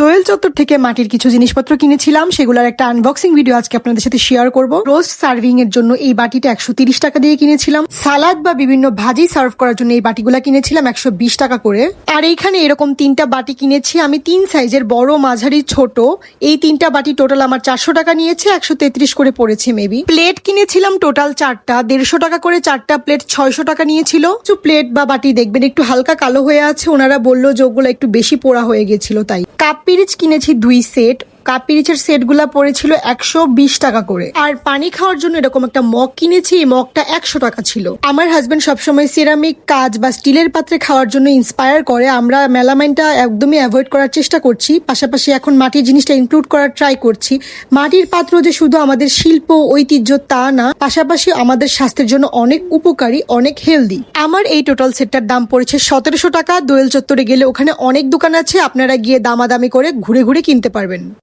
দোয়েল চত্বর থেকে মাটির কিছু জিনিসপত্র কিনেছিলাম, সেগুলোর একটা আনবক্সিং ভিডিও আজকে আপনাদের সাথে শেয়ার করব। রোস্ট সার্ভিং এর জন্য এই বাটিটা একশো টাকা দিয়ে কিনেছিলাম। সালাদ বা বিভিন্ন ভাজি সার্ভ করার জন্য এই বাটিগুলা কিনেছিলাম একশো বিশ টাকা করে। আর এইখানে এরকম তিনটা বাটি কিনেছি। আমি তিন সাইজের বড়, মাঝারি, ছোট। এই তিনটা বাটি টোটাল আমার চারশো টাকা নিয়েছে, একশো তেত্রিশ করে পড়েছে মেবি প্লেট কিনেছিলাম টোটাল চারটা, দেড়শো টাকা করে চারটা প্লেট ছয়শো টাকা নিয়েছিল। কিছু প্লেট বা বাটি দেখবেন একটু হালকা কালো হয়ে আছে, ওনারা বলল যে ওগুলো একটু বেশি পোড়া হয়ে গেছিল, তাই। কাপ পিরিচ কিনেছি দুই সেট। কাপ পিরিচের সেটগুলা পড়েছিল একশো বিশ টাকা করে। আর পানি খাওয়ার জন্য এরকম একটা মগ কিনেছি, এই মগটা একশো টাকা ছিল। আমার হাজবেন্ড সবসময় সিরামিক কাজ বা স্টিলের পাত্রে খাওয়ার জন্য ইন্সপায়ার করে। আমরা মেলামাইনটা একদমই অ্যাভয়েড করার চেষ্টা করছি। পাশাপাশি এখন মাটির জিনিসটা ইনক্লুড করার ট্রাই করছি। মাটির পাত্র যে শুধু আমাদের শিল্প, ঐতিহ্য তা না, পাশাপাশি আমাদের স্বাস্থ্যের জন্য অনেক উপকারী, অনেক হেলদি আমার এই টোটাল সেটটার দাম পড়েছে সতেরোশো টাকা। দোয়েল চত্বরে গেলে ওখানে অনেক দোকান আছে, আপনারা গিয়ে দামাদামি করে ঘুরে ঘুরে কিনতে পারবেন।